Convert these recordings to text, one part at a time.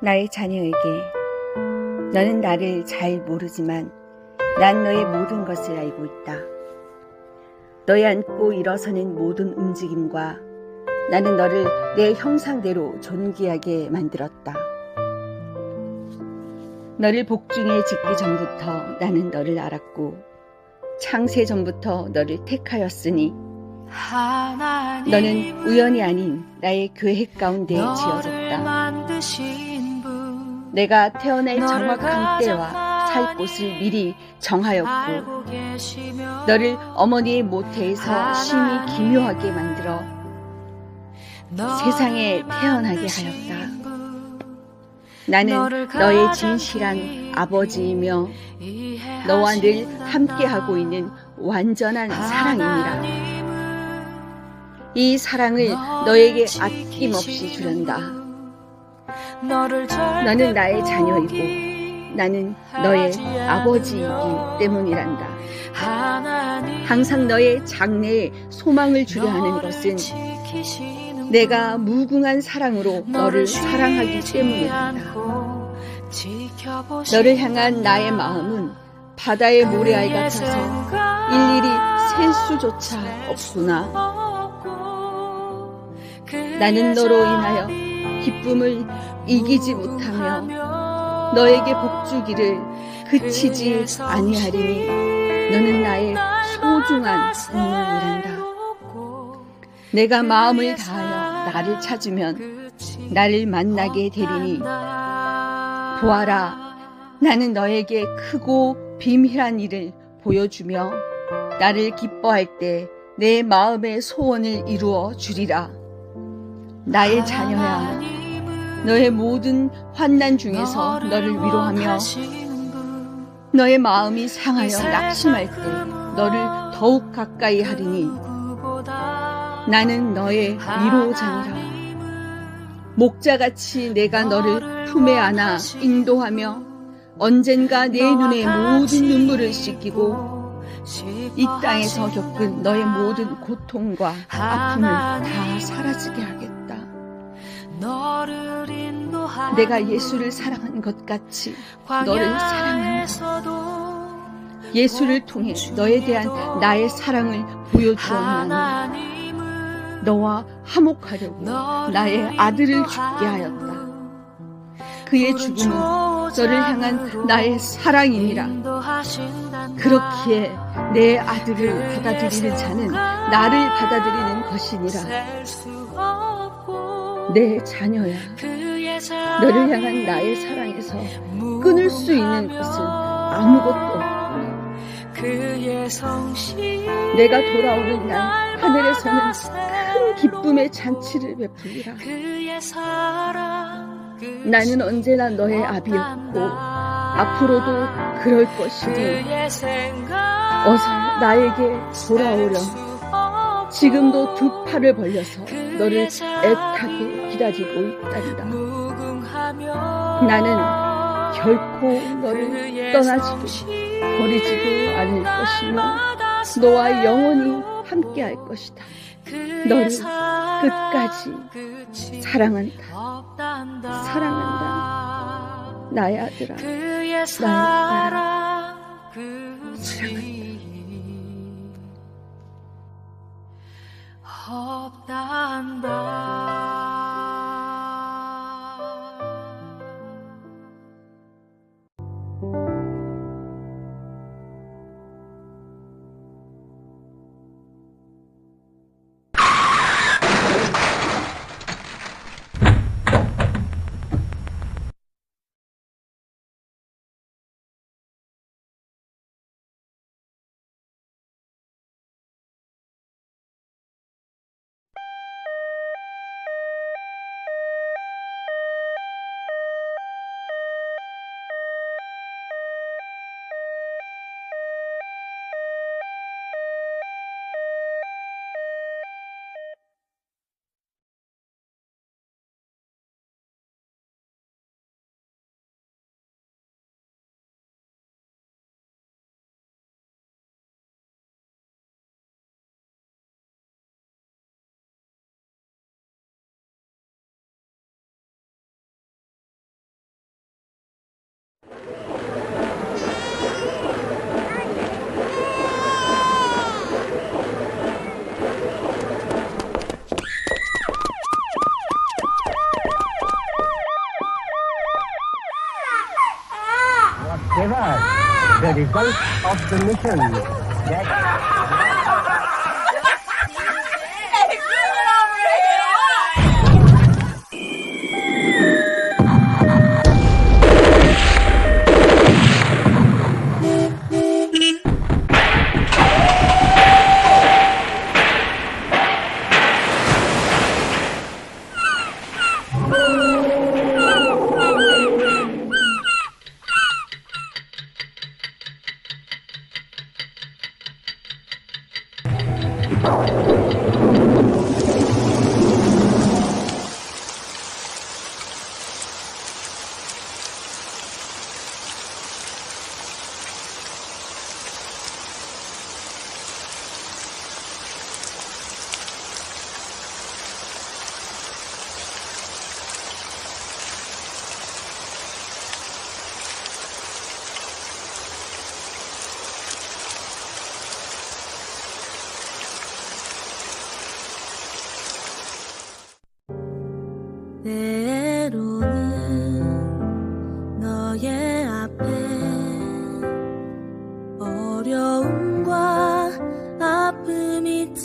나의 자녀에게 너는 나를 잘 모르지만 난 너의 모든 것을 알고 있다. 너의 앉고 일어서는 모든 움직임과 나는 너를 내 형상대로 존귀하게 만들었다. 너를 복중에 짓기 전부터 나는 너를 알았고 창세 전부터 너를 택하였으니 너는 우연이 아닌 나의 계획 가운데 지어졌다. 내가 태어날 정확한 때와 살 곳을 미리 정하였고 너를 어머니의 모태에서 심히 기묘하게 만들어 세상에 태어나게 하였다. 나는 너의 진실한 아버지이며 너와 늘 함께하고 있는 완전한 사랑입니다. 이 사랑을 너에게 아낌없이 주련다. 너는 나의 자녀이고 나는 너의 아버지이기 때문이란다. 항상 너의 장래에 소망을 주려 하는 것은 내가 무궁한 사랑으로 너를 사랑하기 때문이란다. 너를 향한 나의 마음은 바다의 모래알 같아서 일일이 셀 수조차 없구나. 나는 너로 인하여 기쁨을 이기지 못하며 너에게 복주기를 그치지 아니하리니 너는 나의 소중한 인연이란다. 내가 마음을 다하여 나를 찾으면 나를 만나게 되리니 보아라 나는 너에게 크고 비밀한 일을 보여주며 나를 기뻐할 때 내 마음의 소원을 이루어 주리라. 나의 자녀야, 너의 모든 환난 중에서 너를 위로하며 너의 마음이 상하여 낙심할 때 너를 더욱 가까이 하리니 나는 너의 위로자니라. 목자같이 내가 너를 품에 안아 인도하며 언젠가 내 눈에 모든 눈물을 씻기고 이 땅에서 겪은 너의 모든 고통과 아픔을 다 사라지게 하겠다. 내가 예수를 사랑한 것 같이 너를 사랑한다. 예수를 통해 너에 대한 나의 사랑을 보여주었나니 너와 화목하려고 나의 아들을 죽게 하였다. 그의 죽음은 너를 향한 나의 사랑이니라. 그렇기에 내 아들을 받아들이는 자는 나를 받아들이는 것이니라. 내 자녀야, 너를 향한 나의 사랑에서 끊을 수 있는 것은 아무것도 없다. 내가 돌아오는 날 하늘에서는 큰 기쁨의 잔치를 베풀리라. 나는 언제나 너의 아비였고 앞으로도 그럴 것이니 어서 나에게 돌아오렴. 지금도 두 팔을 벌려서 너를 애타게 기다리고 있단다. 나는 결코 너를 떠나지도 버리지도 않을 것이며 너와 영원히 함께할 것이다. 너를 끝까지 사랑한다. 사랑한다. 나의 아들아, 나의 딸아, 사랑한다. 없단다. the result of the mission.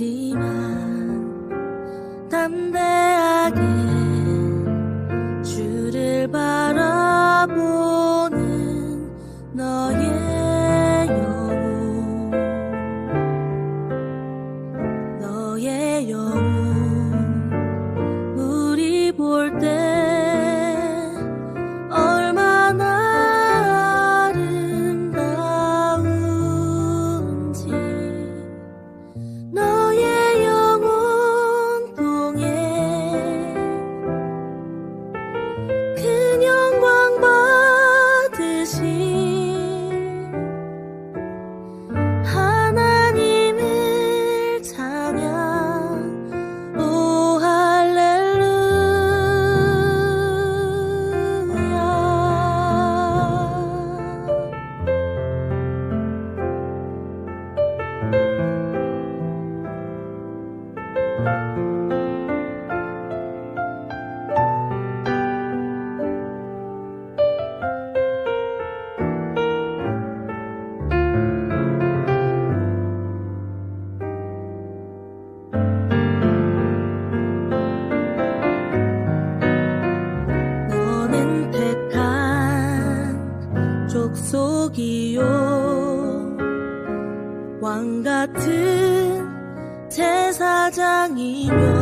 하지만 담대하게 주를 바라보 사장이면